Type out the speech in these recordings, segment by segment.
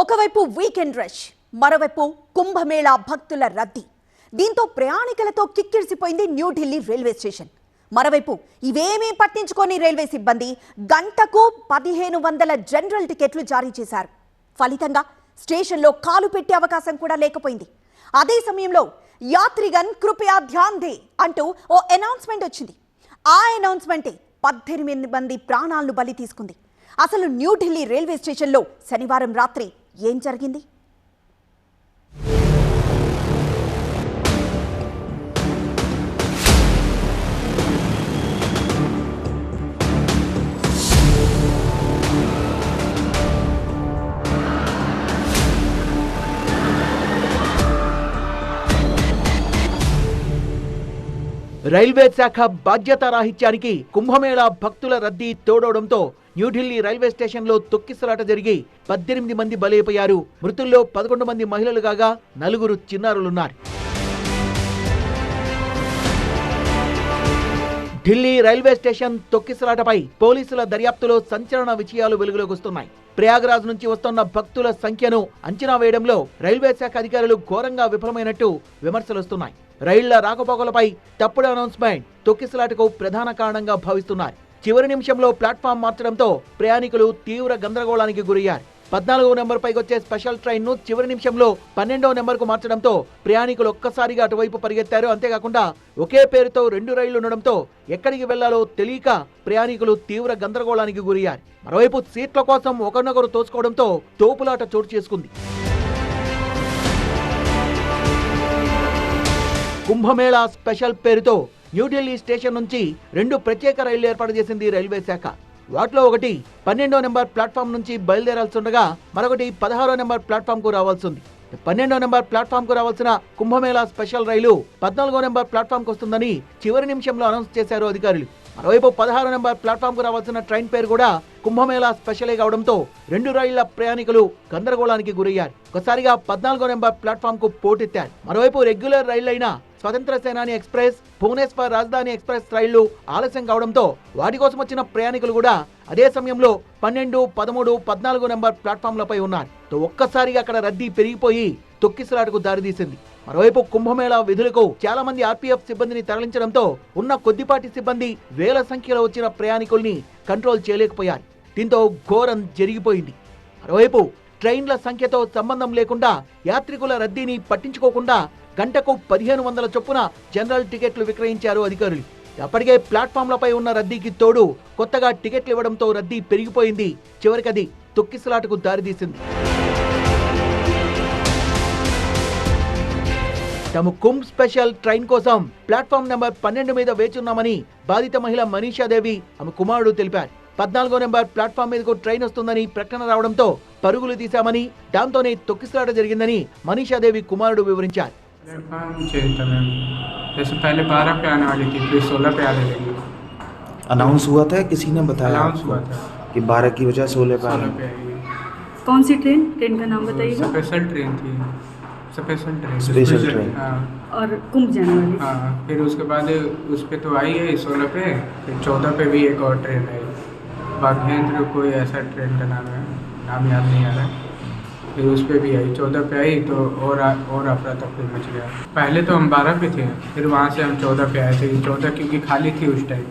ఒకవైపు weekend rush మరోవైపు కుంభమేళా భక్తుల రద్దీ. దీంతో ప్రయాణికులతో కిక్కిరిసిపోయింది న్యూఢిల్లీ రైల్వే స్టేషన్ మరోవైపు ఇవేమీ పట్టించుకోని రైల్వే సిబ్బంది గంటకు పదిహేను వందల జనరల్ టికెట్లు జారీ చేశారు. ఫలితంగా స్టేషన్లో కాలు పెట్టే అవకాశం కూడా లేకపోయింది. అదే సమయంలో యాత్రిగన్ కృపయా ధ్యాన్ దే అంటూ ఓ అనౌన్స్మెంట్ వచ్చింది. ఆ అనౌన్స్మెంటే పద్దెనిమిది మంది ప్రాణాలను బలి తీసుకుంది. అసలు న్యూఢిల్లీ రైల్వే స్టేషన్లో శనివారం రాత్రి ఏం జరిగింది? రైల్వే శాఖ బాధ్యత రాహిత్యానికి కుంభమేళా భక్తుల రద్దీ తోడవడంతో న్యూఢిల్లీ రైల్వే స్టేషన్లో తొక్కిసలాట జరిగి పద్దెనిమిది మంది బలైపోయారు. మృతుల్లో పదకొండు మంది మహిళలు కాగా నలుగురు చిన్నారులున్నారు. ఢిల్లీ రైల్వే స్టేషన్ తొక్కిసలాటపై పోలీసుల దర్యాప్తులో సంచలన విషయాలు వెలుగులోకి వస్తున్నాయి. ప్రయాగరాజ్ నుంచి వస్తున్న భక్తుల సంఖ్యను అంచనా వేయడంలో రైల్వే శాఖ అధికారులు ఘోరంగా విఫలమైనట్టు విమర్శలొస్తున్నాయి. రైళ్ళ రాకపోకలపై తప్పుడు అనౌన్స్మెంట్ తొక్కిసలాటకు ప్రధాన కారణంగా భావిస్తున్నారు చివరి నిమిషంలో ప్లాట్ఫామ్ మార్చడంతో ప్రయాణికులు తీవ్ర గందరగోళానికి గురయ్యారు. పద్నాలుగో నెంబర్ పైకి వచ్చే స్పెషల్ ట్రైన్ను చివరి నిమిషంలో పన్నెండవ నెంబర్కు మార్చడంతో ప్రయాణికులు ఒక్కసారిగా అటువైపు పరిగెత్తారు. అంతేకాకుండా ఒకే పేరుతో రెండు రైళ్ళు ఉండడంతో ఎక్కడికి వెళ్ళాలో తెలియక ప్రయాణికులు తీవ్ర గందరగోళానికి గురయ్యారు. మరోవైపు సీట్ల కోసం ఒకరినొకరు తోచుకోవడంతో తోపులాట చోటు చేసుకుంది. కుంభమేళా స్పెషల్ పేరుతో న్యూఢిల్లీ స్టేషన్ నుంచి రెండు ప్రత్యేక రైళ్ళు ఏర్పాటు చేసింది రైల్వే శాఖ. వాటిలో ఒకటి పన్నెండో నెంబర్ ప్లాట్ఫామ్ నుంచి బయలుదేరాల్సి ఉండగా మరొకటి పదహారో నెంబర్ ప్లాట్ఫామ్కు రావాల్సి ఉంది పన్నెండో నెంబర్ ప్లాట్ఫామ్కు రావాల్సిన కుంభమేళా స్పెషల్ రైలు పద్నాలుగో నెంబర్ ప్లాట్ఫామ్కు వస్తుందని చివరి నిమిషంలో అనౌన్స్ చేశారు అధికారులు. మరోవైపు పదహారు నెంబర్ ప్లాట్ఫామ్కు రావాల్సిన ట్రైన్ పేరు కూడా కుంభమేళా స్పెషలే కావడంతో రెండు రైళ్ళ ప్రయాణికులు గందరగోళానికి గురయ్యారు. ఒకసారిగా పద్నాలుగో నెంబర్ ప్లాట్ఫామ్కు పోటెత్తారు. మరోవైపు రెగ్యులర్ రైళ్ళైన స్వతంత్ర సేనాని ఎక్స్ప్రెస్ భువనేశ్వర్ రాజధాని ఎక్స్ప్రెస్ రైళ్ళు ఆలస్యం కావడంతో వాటి కోసం వచ్చిన ప్రయాణికులు కూడా అదే సమయంలో పన్నెండు పదమూడు పద్నాలుగు నెంబర్ ప్లాట్ఫామ్లపై ఉన్నారు. ఒక్కసారిగా అక్కడ రద్దీ పెరిగిపోయి తొక్కిసలాటకు దారితీసింది. మరోవైపు కుంభమేళా విధులకు చాలా మంది ఆర్పీఎఫ్ సిబ్బందిని తరలించడంతో ఉన్న కొద్దిపాటి సిబ్బంది వేల సంఖ్యలో వచ్చిన ప్రయాణికుల్ని కంట్రోల్ చేయలేకపోయారు. దీంతో ఘోరం జరిగిపోయింది. మరోవైపు ట్రైన్ల సంఖ్యతో సంబంధం లేకుండా యాత్రికుల రద్దీని పట్టించుకోకుండా గంటకు పదిహేను వందల చొప్పున జనరల్ టికెట్లు విక్రయించారు అధికారులు. అప్పటికే ప్లాట్ఫామ్లపై ఉన్న రద్దీకి తోడు కొత్తగా టికెట్లు ఇవ్వడంతో రద్దీ పెరిగిపోయింది. చివరికది తొక్కిసలాటకు దారితీసింది. తాము కుంభ్ స్పెషల్ ట్రైన్ కోసం ప్లాట్ఫామ్ నెంబర్ పన్నెండు మీద వేచున్నామని బాధిత మహిళ మనీషాదేవి ఆమె కుమారుడు తెలిపారు. పద్నాలుగో నెంబర్ ప్లాట్ఫామ్ మీదకు ట్రైన్ వస్తుందని ప్రకటన రావడంతో పరుగులు తీశామని దాంతోనే తొక్కిసలాట జరిగిందని మనీషాదేవి కుమారుడు వివరించారు. प्लेटफॉर्म चेंज था मैम जैसे पहले बारह पे आने वाली थी फिर सोलह पे आने लगी। अनाउंस हुआ था? किसी ने बताया अनाउंस हुआ था। कि बारह की बजाय सोलह पे सोलह पे आई कौन सी ट्रेन ट्रेन का नाम बताइएगा स्पेशल ट्रेन थी। Special train special train. हाँ। और कुंभ जाने वाली। हाँ फिर उसके बाद उस पर तो आई है सोलह पे फिर चौदह पे भी एक और ट्रेन आई। बाघेंद्र कोई ऐसा ट्रेन का नाम है? नाम याद नहीं आ रहा। है फिर उस पर भी आई चौदह पे आई तो और आ, और अफरा तफरी मच गया। पहले तो हम बारह पे थे फिर वहाँ से हम चौदह पे आए थे। चौदह क्योंकि खाली थी उस टाइम।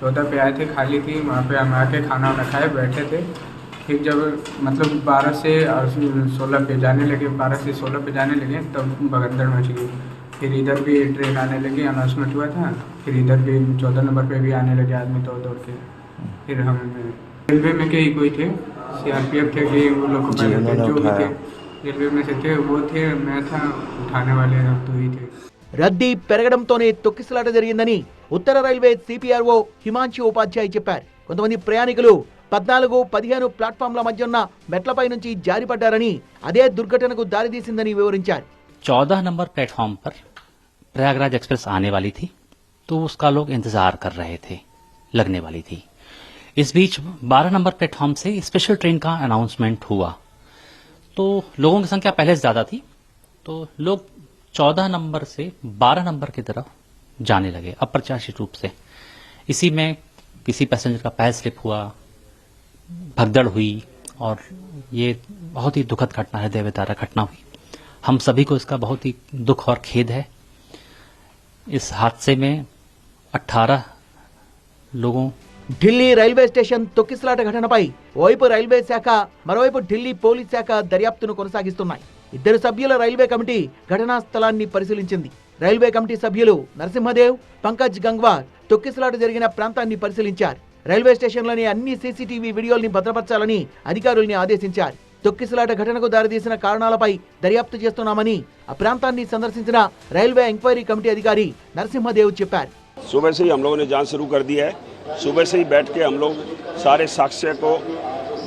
चौदह पे आए थे खाली थी वहाँ पे हम आके खाना वाना खाए बैठे थे। फिर जब मतलब बारह से सोलह पे जाने लगे बारह से सोलह पे जाने लगे तब भगदड़ मच गई। फिर इधर भी ट्रेन आने लगी अनाउंसमेंट हुआ था। फिर इधर भी चौदह नंबर पे भी आने लगे आदमी दौड़ दौड़ के। फिर हम रेलवे में के ही कोई थे सीआरपीएफ थे कि वो लोग को जी, पहले थे, उन्होंने जो भी उठाया। थे रेलवे में से थे वो थे मैं था उठाने वाले हम दो ही थे రద్దీ పెరగడంతోనే తొక్కిసలాట జరిగిందని ఉత్తర రైల్వే సిపిఆర్ఓ హిమాంశు ఉపాధ్యాయ్ చెప్పారు కొంతమంది ప్రయాణికులు పద్నాలుగు పదిహేను ప్లాట్ఫామ్ల మధ్య ఉన్న మెట్లపై నుంచి జారిపడ్డారని అదే దుర్ఘటనకు దారితీసిందని వివరించారు चौदह नंबर प्लेटफॉर्म पर प्रयागराज एक्सप्रेस आने वाली थी तो उसका लोग इंतजार कर रहे थे लगने वाली थी इस बीच बारह नंबर प्लेटफॉर्म से स्पेशल ट्रेन का अनाउंसमेंट हुआ। तो लोगों की संख्या पहले से ज़्यादा थी तो लोग चौदह नंबर से बारह नंबर की तरफ़ जाने लगे, अप्रत्याशित रूप से। इसी में किसी पैसेंजर का पैर स्लिप हुआ, भगदड़ हुई, और ये बहुत ही दुखद घटना हृदय विदारक घटना हुई। हम सभी को इसका बहुत ही दुख और खेद है। इस हादसे में 18 लोगों ఢిల్లీ రైల్వే స్టేషన్ తొక్కిసలాట ఘటనపై ఓవైపు రైల్వే శాఖ మరోవైపు ఢిల్లీ పోలీస్ శాఖ దర్యాప్తును కొనసాగిస్తున్నాయి ఇద్దరు సభ్యుల రైల్వే కమిటీ ఘటనా స్థలాన్ని పరిశీలించింది రైల్వే కమిటీ సభ్యులు నరసింహదేవ్ పంకజ్ గంగ్వార్ తొక్కిసలాట జరిగిన ప్రాంతాన్ని పరిశీలించారు రైల్వే స్టేషన్లోని అన్ని సీసీటీవీ వీడియోల్ని భద్రపరచాలని అధికారుల్ని ఆదేశించారు తొక్కిసలాట ఘటనకు దారితీసిన కారణాలపై దర్యాప్తు చేస్తున్నామని ఆ ప్రాంతాన్ని సందర్శించిన రైల్వే ఎంక్వైరీ కమిటీ అధికారి నరసింహదేవ్ చెప్పారు सुबह से ही हम लोगों ने जांच शुरू कर दी है सुबह से ही बैठ के हम लोग सारे साक्ष्य को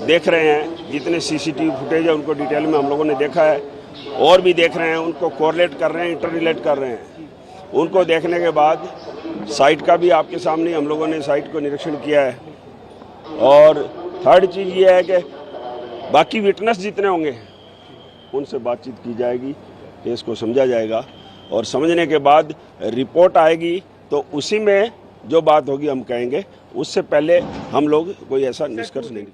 देख रहे हैं। जितने सीसीटीवी फुटेज है, उनको डिटेल में हम लोगों ने देखा है। और भी देख रहे हैं, उनको कोरिलेट कर रहे हैं इंटर कर रहे हैं। उनको देखने के बाद साइट का भी आपके सामने हम लोगों ने साइट को निरीक्षण किया है। और थर्ड चीज़ ये है कि बाकी विटनेस जितने होंगे, उनसे बातचीत की जाएगी केस को समझा जाएगा। और समझने के बाद रिपोर्ट आएगी तो उसी में जो बात होगी हम कहेंगे उससे पहले हम लोग कोई ऐसा निष्कर्ष नहीं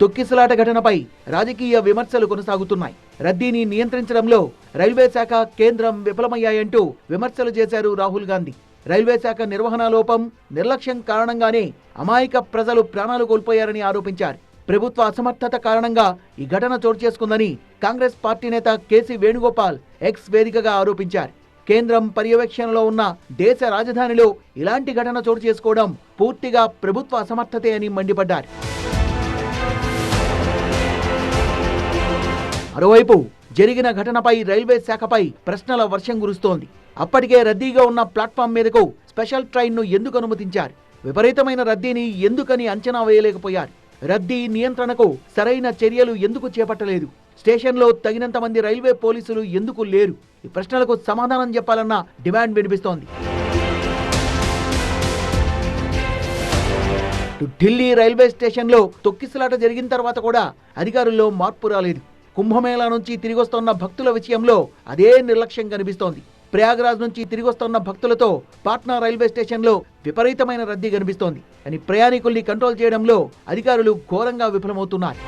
తొక్కిసలాట ఘటనపై రాజకీయ విమర్శలు కొనసాగుతున్నాయి రద్దీని నియంత్రించడంలో రైల్వే శాఖ కేంద్రం విఫలమయ్యాయంటూ విమర్శలు చేశారు రాహుల్ గాంధీ రైల్వే శాఖ నిర్వహణ లోపం నిర్లక్ష్యం కారణంగానే అమాయక ప్రజలు ప్రాణాలు కోల్పోయారని ఆరోపించారు ప్రభుత్వ అసమర్థత కారణంగా ఈ ఘటన చోటు చేసుకుందని కాంగ్రెస్ పార్టీ నేత కేసీ వేణుగోపాల్ ఎక్స్ వేదికగా ఆరోపించారు కేంద్రం పర్యవేక్షణలో ఉన్న దేశ రాజధానిలో ఇలాంటి ఘటన చోటు చేసుకోవడం పూర్తిగా ప్రభుత్వ అసమర్థతే అని మండిపడ్డారు. మరోవైపు జరిగిన ఘటనపై రైల్వే శాఖపై ప్రశ్నల వర్షం కురుస్తోంది. అప్పటికే రద్దీగా ఉన్న ప్లాట్ఫామ్ మీదకు స్పెషల్ ట్రైన్ను ఎందుకు అనుమతించారు? విపరీతమైన రద్దీని ఎందుకని అంచనా వేయలేకపోయారు? రద్దీ నియంత్రణకు సరైన చర్యలు ఎందుకు చేపట్టలేదు? స్టేషన్లో తగినంత మంది రైల్వే పోలీసులు ఎందుకు లేరు? ఈ ప్రశ్నలకు సమాధానం చెప్పాలన్న డిమాండ్ వినిపిస్తోంది. ఢిల్లీ రైల్వే స్టేషన్లో తొక్కిసలాట జరిగిన తర్వాత కూడా అధికారుల్లో మార్పు రాలేదు. కుంభమేళా నుంచి తిరిగొస్తున్న భక్తుల విషయంలో అదే నిర్లక్ష్యం కనిపిస్తోంది. ప్రయాగ్రాజ్ నుంచి తిరిగొస్తున్న భక్తులతో పాట్నా రైల్వే స్టేషన్లో విపరీతమైన రద్దీ కనిపిస్తోంది. కానీ ప్రయాణికుల్ని కంట్రోల్ చేయడంలో అధికారులు ఘోరంగా విఫలమవుతున్నారు.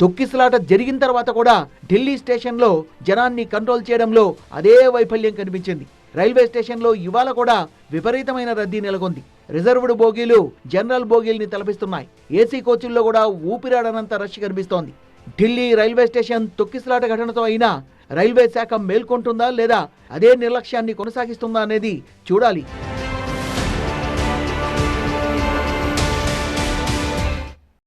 తొక్కిసలాట జరిగిన తర్వాత కూడా ఢిల్లీ స్టేషన్లో జనాన్ని కంట్రోల్ చేయడంలో అదే వైఫల్యం కనిపించింది. రైల్వే స్టేషన్లో ఇవాళ కూడా విపరీతమైన రద్దీ నెలకొంది. రిజర్వ్డ్ బోగీలు జనరల్ బోగీల్ని తలపిస్తున్నాయి. ఏసీ కోచుల్లో కూడా ఊపిరాడనంత రష్ కనిపిస్తోంది. ఢిల్లీ రైల్వే స్టేషన్ తొక్కిసలాట ఘటనతో అయినా రైల్వే శాఖ మేల్కొంటుందా లేదా అదే నిర్లక్ష్యాన్ని కొనసాగిస్తుందా అనేది చూడాలి.